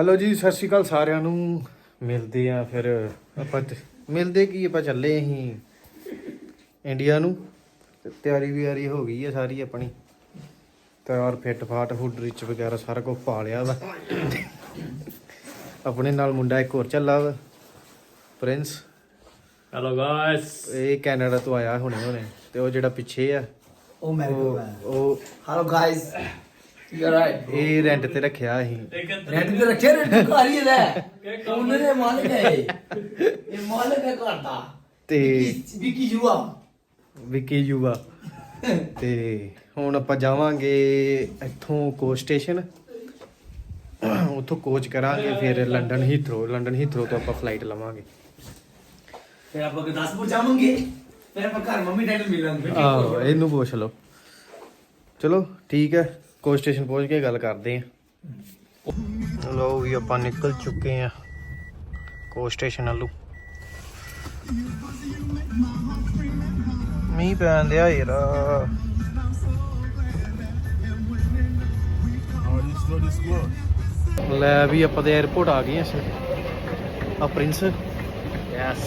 Hello ਜੀ ਸਤਿ ਸ਼੍ਰੀ ਅਕਾਲ ਸਾਰਿਆਂ ਨੂੰ। ਮਿਲਦੇ ਆ ਫਿਰ ਆਪਾਂ ਤੇ- ਮਿਲਦੇ ਕੀ ਆਪਾਂ ਚੱਲੇ ਅਸੀਂ ਇੰਡੀਆ ਨੂੰ। ਤੇ ਤਿਆਰੀ ਵਿਆਰੀ ਹੋ ਗਈ ਹੈ ਸਾਰੀ ਆਪਣੀ। ਤਿਆਰ ਫਿੱਟ ਫਾਟ ਹੁੱਡ ਰਿਚ ਵਗੈਰਾ ਸਾਰਾ ਕੁਝ ਪਾ ਲਿਆ ਵਾ। ਆਪਣੇ ਨਾਲ ਮੁੰਡਾ ਇੱਕ ਹੋਰ ਚੱਲਾ ਵਾ ਪ੍ਰਿੰਸ। ਹੈਲੋ ਗਾਇਸ ਇਹ ਕੈਨੇਡਾ ਤੋਂ ਆਇਆ ਹੁਣੇ ਹੁਣੇ ਤੇ ਉਹ ਜਿਹੜਾ ਪਿੱਛੇ ਆ ਉਹ. ਉਹ Hello guys. Right. ਇਹ ਰੈਂਟ ਤੇ ਰੱਖਿਆ ਅਸੀਂ ਰੈਂਟ ਤੇ ਰੱਖਿਆ? ਰੈਂਟ ਘਰ ਹੀ ਲੈ। ਉਹਨਾਂ ਦੇ ਮਾਲਕ ਹੈ ਇਹ। ਮਾਲਕ ਹੈ ਘਰ ਦਾ। ਤੇ ਵਿੱਕੀ- ਜੂਆ ਵਿੱਕੀ ਯੂਵਾ ਤੇ ਹੁਣ ਆਪਾਂ ਜਾਵਾਂਗੇ ਇੱਥੋਂ ਕੋਚ ਸਟੇਸ਼ਨ ਉੱਥੋਂ ਕੋਚ ਕਰਾਂਗੇ ਫਿਰ ਲੰਡਨ ਹੀਥਰੋ ਲੰਡਨ ਹੀਥਰੋ ਤੋਂ ਆਪਾਂ ਫਲਾਈਟ ਲਵਾਂਗੇ। ਫਿਰ ਆਪਾਂ ਗੁਰਦਾਸਪੁਰ ਜਾਵਾਂਗੇ। ਫਿਰ ਆਪਾਂ ਘਰ ਮੰਮੀ ਡੈਡੀ ਨੂੰ ਮਿਲਾਂਗੇ। ਆਹੋ ਇਹਨੂੰ ਪੁੱਛ ਲਓ। ਚਲੋ ਠੀਕ ਹੈ। ਕੋਚ ਸਟੇਸ਼ਨ ਪਹੁੰਚ ਕੇ ਗੱਲ ਕਰਦੇ ਆ। ਲੋ ਵੀ ਆਪਾਂ ਨਿਕਲ ਚੁੱਕੇ ਆ ਕੋਚ ਸਟੇਸ਼ਨ ਵੱਲੋਂ। ਮੀਂਹ ਪੈਣ ਲਿਆ ਯਾਰ। ਲੈ ਵੀ ਆਪਾਂ ਦੇ 에어ਪੋਰਟ ਆ ਗਏ ਅਸੀਂ ਆ ਪ੍ਰਿੰਸ ਯੈਸ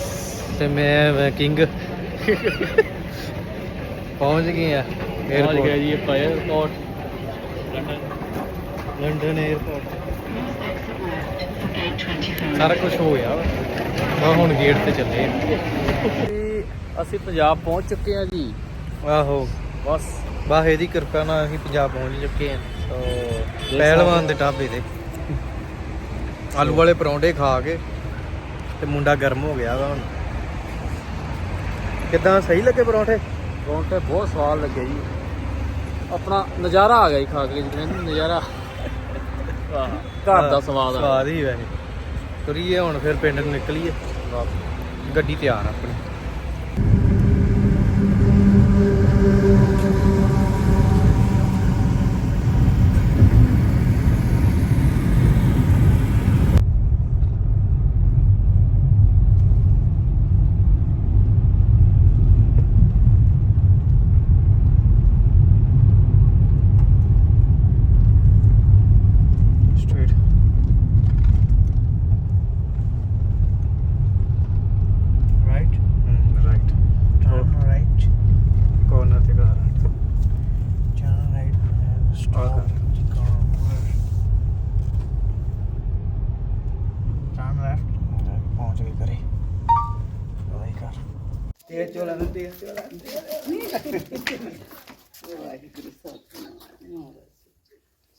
ਤੇ ਮੈਂ ਮੈਂ ਕਿੰਗ ਪਹੁੰਚ ਗਏ ਆ 에어ਪੋਰਟ ਜੀ ਆਪਾਂ 에어ਪੋਰਟ ਲੰਡਨ ਲੰਡਨ 에어ਪੋਰਟ ਸਾਰਾ ਕੁਝ ਹੋ ਗਿਆ। ਵਾ ਬਸ ਹੁਣ ਗੇਟ ਤੇ ਚੱਲੇ ਆ। ਅਸੀਂ ਪੰਜਾਬ ਪਹੁੰਚ ਚੁੱਕੇ ਹਾਂ ਜੀ। ਆਹੋ। ਬਸ। ਬਸ ਇਹਦੀ ਕਿਰਪਾ ਨਾਲ ਅਸੀਂ ਪੰਜਾਬ ਪਹੁੰਚ ਚੁੱਕੇ ਆ ਸੋ ਪਹਿਲਵਾਨ ਦੇ ਢਾਬੇ ਤੇ। ਆਲੂ ਵਾਲੇ ਪਰੌਂਠੇ ਖਾ ਕੇ ਤੇ ਮੁੰਡਾ ਗਰਮ ਹੋ ਗਿਆ ਵਾ ਹੁਣ। ਕਿੱਦਾਂ? ਸਹੀ ਲੱਗੇ ਪਰੌਂਠੇ? ਪਰੌਂਠੇ ਬਹੁਤ ਸਵਾਦ ਲੱਗੇ ਜੀ। ਆਪਣਾ ਨਜ਼ਾਰਾ ਆ ਗਿਆ ਜੀ ਖਾ ਕੇ ਜਿਵੇਂ ਨਜ਼ਾਰਾ। ਵਾਹ ਘਰ ਦਾ ਸਵਾਦ ਆ। ਸਵਾਦ ਹੀ ਵੈਸੇ। ਤੁਰੀਏ ਹੁਣ ਫਿਰ ਪਿੰਡ ਨੂੰ ਨਿਕਲੀਏ। ਗੱਡੀ ਤਿਆਰ ਆ ਆਪਣੀ।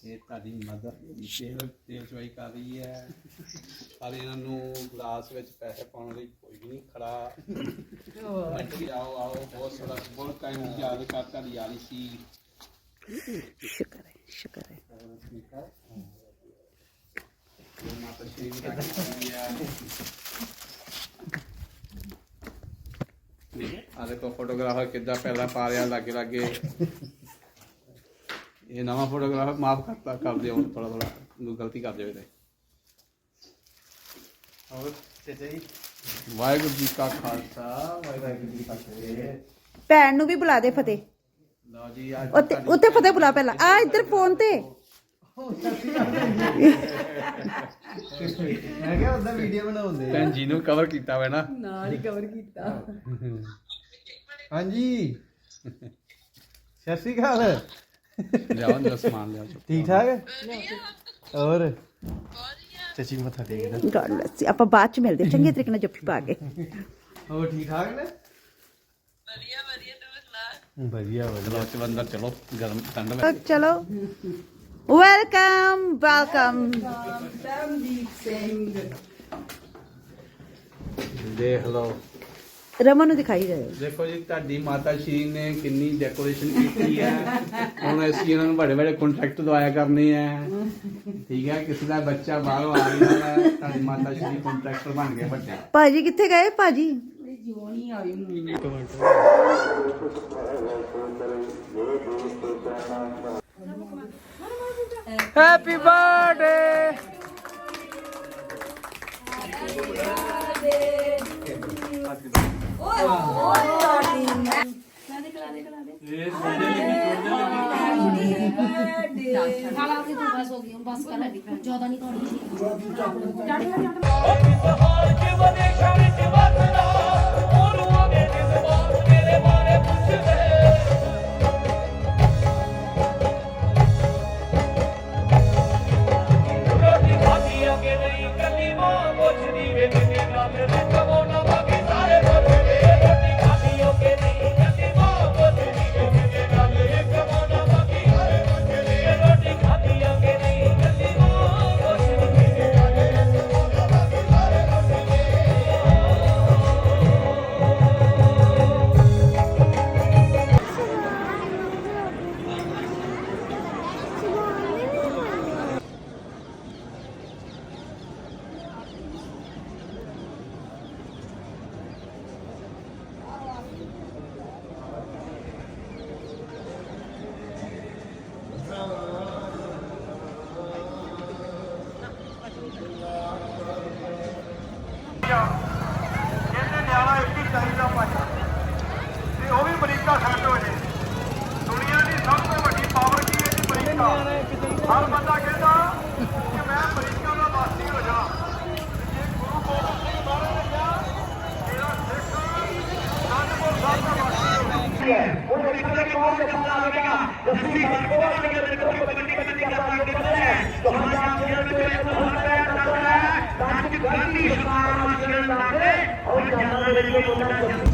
ਇਹ ਤੁਹਾਡੀ ਮਦਰ ਤੇਲ ਤੇਲ ਚਵਾਈ ਕਰ ਰਹੀ ਹੈ। ਪਰ ਇਹਨਾਂ ਨੂੰ ਗਲਾਸ ਵਿੱਚ ਪੈਸੇ ਪਾਉਣ ਲਈ ਕੋਈ ਵੀ ਨਹੀਂ ਖੜਾ। ਆਂਟੀ ਆਓ ਆਓ ਬਹੁਤ ਸਾਰਾ ਬਹੁਤ ਟਾਈਮ ਯਾਦ ਕਰ ਤੁਹਾਡੀ ਯਾਰੀ ਸੀ। ਸ਼ੁਕਰ ਹੈ ਸ਼ੁਕਰ ਮਾਤਾ ਸ਼੍ਰੀ ਹੈ। ਆ ਦੇਖੋ ਫੋਟੋਗ੍ਰਾਫਰ ਕਿੱਦਾਂ ਪਹਿਲਾਂ ਪਾ ਰਿਹਾ ਲਾਗੇ ਲਾਗੇ। ਇਹ ਨਵਾਂ ਫੋਟੋਗ੍ਰਾਫਰ ਮਾਫ ਕਰਤਾ ਕਰ ਦਿਓ ਥੋੜਾ ਥੋੜਾ ਨੂੰ ਗਲਤੀ ਕਰ ਦਿਓ ਇਹਦੇ ਹੋਰ ਚਾਚਾ ਜੀ? ਵਾਹਿਗੁਰੂ ਜੀ ਕਾ ਖਾਲਸਾ ਵਾਹਿਗੁਰੂ ਜੀ ਕੀ ਫਤਿਹ। ਭੈਣ ਨੂੰ ਵੀ ਬੁਲਾ ਦੇ ਫਤਿਹ। ਲਓ ਜੀ ਅੱਜ ਉੱਤੇ ਉੱਤੇ ਫਤਿਹ ਬੁਲਾ ਪਹਿਲਾਂ। ਆ ਇੱਧਰ ਫੋਨ ਤੇ। ਮੈਂ ਕਿਹਾ ਉਹਦਾ ਵੀਡੀਓ ਬਣਾਉਂਦੇ ਆ। ਭੈਣ ਜੀ ਨੂੰ ਕਵਰ ਕੀਤਾ ਹੋਇਆ ਨਾ। ਨਾਲ ਹੀ ਕਵਰ ਕੀਤਾ। ਹਾਂਜੀ। ਸਤਿ ਸ਼੍ਰੀ ਅਕਾਲ। ਲਿਆਓ ਅੰਦਰ ਸਮਾਨ ਲਿਆਓ ਠੀਕ ਠਾਕ? ਹੋਰ? ਚਾਚੀ ਮੱਥਾ ਟੇਕਦਾ। ਗॉड ਬlesਸ ਆਪਾਂ ਬਾਅਦ ਚ ਮਿਲਦੇ। ਚੰਗੇ ਤਰੀਕੇ ਨਾਲ ਜੱਫੀ ਪਾ ਕੇ। ਹੋਰ ਠੀਕ ਠਾਕ ਨੇ? ਵਧੀਆ ਵਧੀਆ ਤੂੰ ਵਧੀਆ ਚਲੋ ਚਲੋ ਅੰਦਰ ਚਲੋ। ਗਰਮ ਠੰਡ ਤਾਂ ਚਲੋ। ਵੈਲਕਮ ਵੈਲਕਮ ਦੇਖ ਲਓ। ਰਮਨ ਨੂੰ ਦਿਖਾਈ ਜਾਏ ਦੇਖੋ ਜੀ ਤੁਹਾਡੀ ਮਾਤਾ ਸ਼੍ਰੀ ਨੇ ਕਿੰਨੀ ਡੈਕੋਰੇਸ਼ਨ ਕੀਤੀ ਹੈ। ਹੁਣ ਅਸੀਂ ਇਹਨਾਂ ਨੂੰ ਬੜੇ ਬੜੇ ਕੰਟਰੈਕਟ ਦਵਾਇਆ ਕਰਨੇ ਆ। ਠੀਕ ਹੈ ਕਿਸੇ ਦਾ ਬੱਚਾ ਬਾਹਰੋਂ ਆ ਰਿਹਾ ਹੈ ਤੁਹਾਡੀ ਮਾਤਾ ਸ਼੍ਰੀ ਕੰਟਰੈਕਟਰ ਬਣ ਗਏ ਵੱਡੇ। ਭਾਜੀ ਕਿੱਥੇ ਗਏ ਭਾਜੀ? ਹੈਪੀ ਬਰਥਡੇ ਇਹ ਖਾਲਾ ਆਪਣੀ ਤੂੰ ਬਸ ਹੋ ਗਈ ਹੁਣ ਬਸ ਕਰ ਜ਼ਿਆਦਾ ਨਹੀਂ ਖਾਣੀ ਹਰ ਬੰਦਾ ਕਹਿੰਦਾ ਕਿ ਮੈਂ ਅਮਰੀਕਾ ਦਾ ਵਾਸੀ ਹੋ ਜਾ ਜੇ ਗੁਰੂ ਗੋਬਿੰਦ ਸਿੰਘ ਮਹਾਰਾਜ ਨੇ ਕਿਹਾ ਮੇਰਾ ਸਿੱਖ ਨਾਨਕਪੁਰ ਸਾਹਿਬ ਦਾ ਵਾਸੀ ਹੈ। ਉਹ ਅਮਰੀਕਾ ਦੇ ਕੌਣ ਦੇ ਬੰਦਾ ਆਵੇਗਾ ਜਸਵੀ ਹਰਕੋਵਾਲ ਨੇ ਮੇਰੇ ਕੋਲ ਕਬੱਡੀ ਕਬੱਡੀ ਕਰਦਾ ਆਗੇ ਬੰਦਾ ਹੈ। ਤੋ ਹਮ ਆਪ ਜਨ ਦੇ ਹਰ ਪੈਰ ਦਾ ਹੈ ਤਾਂ ਕਿ ਗੰਦੀ ਸ਼ਰਾਬ ਨਾਲ ਜਨ ਲਾਵੇ और ज्यादा मेरे को बोलना चाहिए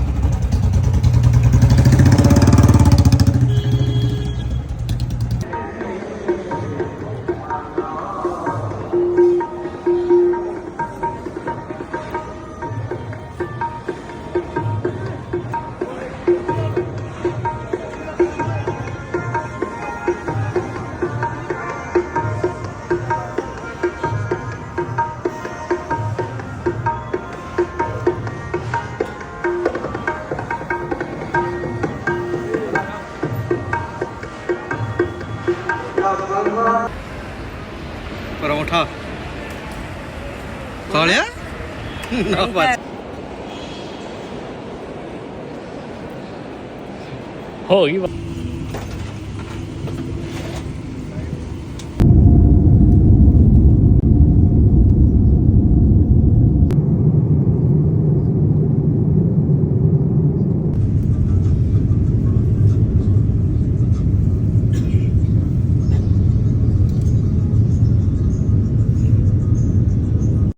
ਹੋ ਗਈ।